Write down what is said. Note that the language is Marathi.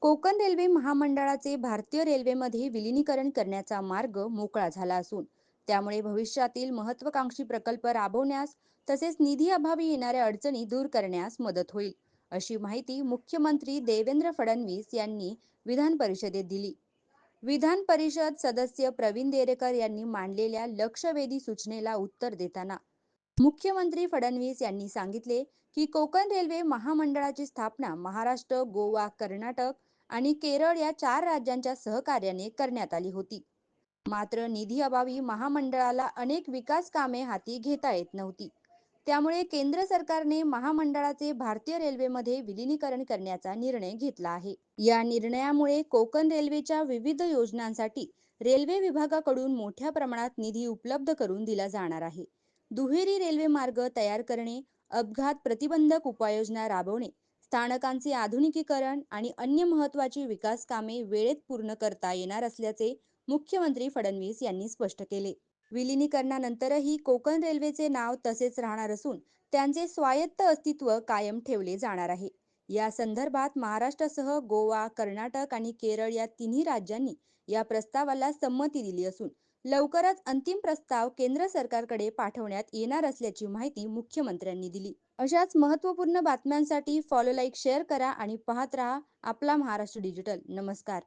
कोकण रेल्वे महामंडळाचे भारतीय रेल्वेमध्ये विलिनीकरण करण्याचा मार्ग मोकळा झाला असून त्यामुळे भविष्यातील महत्वाकांक्षी प्रकल्प राबवण्यास तसेच निधी अभावी येणाऱ्या अडचणी दूर करण्यास मदत होईल अशी माहिती मुख्यमंत्री देवेंद्र फडणवीस यांनी विधान परिषदेत दिली. विधान परिषद सदस्य प्रवीण देरेकर यांनी मांडलेल्या लक्षवेधी सूचनेला उत्तर देताना मुख्यमंत्री फडणवीस यांनी सांगितले की कोकण रेल्वे महामंडळाची स्थापना महाराष्ट्र गोवा कर्नाटक आणि केरळ या चार राज्यांच्या सहकार्याने करण्यात आली होती. मात्र निधी अभावी महामंडळाला अनेक विकास कामे हाती घेता येत नव्हती. त्यामुळे केंद्र सरकारने महामंडळाचे भारतीय रेल्वेमध्ये विलिनीकरण करण्याचा निर्णय घेतला आहे. या निर्णयामुळे कोकण रेल्वेच्या विविध योजनांसाठी रेल्वे विभागाकडून मोठ्या प्रमाणात निधी उपलब्ध करून दिला जाणार आहे. दुहेरी रेल्वे मार्ग तयार करणे अपघात प्रतिबंधक उपाययोजना राबवणे स्थानकांचे आधुनिकीकरण आणि अन्य महत्वाची विकास कामे वेळेत पूर्ण करता येणार असल्याचे मुख्यमंत्री फडणवीस यांनी स्पष्ट केले. विलिनीकरणानंतरही कोकण रेल्वेचे नाव तसेच राहणार असून त्यांचे स्वायत्त अस्तित्व कायम ठेवले जाणार आहे. या संदर्भात महाराष्ट्रासह गोवा कर्नाटक आणि केरळ या तिन्ही राज्यांनी या प्रस्तावाला संमती दिली असून लवकरच अंतिम प्रस्ताव केंद्र सरकारकडे पाठवण्यात येणार असल्याची माहिती मुख्यमंत्र्यांनी दिली. अशाच महत्त्वपूर्ण बातम्यांसाठी फॉलो लाईक शेअर करा आणि पाहत रहा आपला महाराष्ट्र डिजिटल नमस्कार.